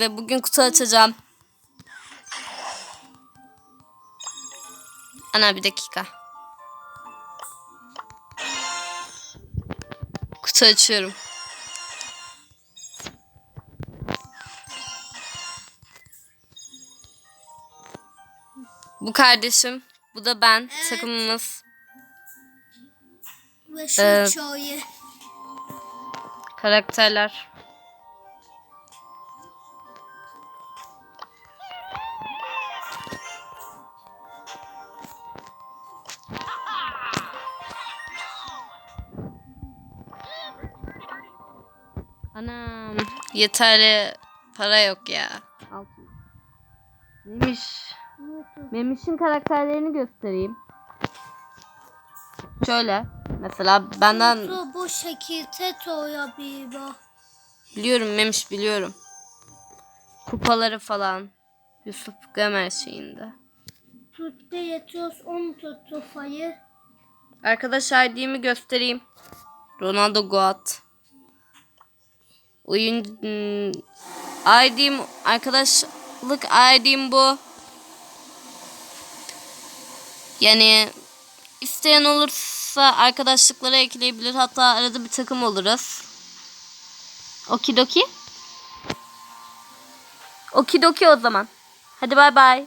Ve bugün kutu açacağım. Ana bir dakika. Kutu açıyorum. Bu kardeşim. Bu da ben. Evet. Takımımız. Ve şu Ee, çoğu. Karakterler. Anam yeterli para yok ya. Memiş. Memiş'in karakterlerini göstereyim. Şöyle. Mesela benden Bu, bu şekilde toyabiliyor. Biliyorum Memiş biliyorum. Kupaları falan. Yusuf Gamer şeyinde. Tuttu yetiyoruz 10 tuttu fayı. Arkadaş ID'mi göstereyim. Ronaldo Goat. Oyun hmm, ID'm arkadaşlık ID'm bu. Yani isteyen olursa arkadaşlıklara ekleyebilir. Hatta arada bir takım oluruz. Okidoki. Okidoki o zaman. Hadi bay bay.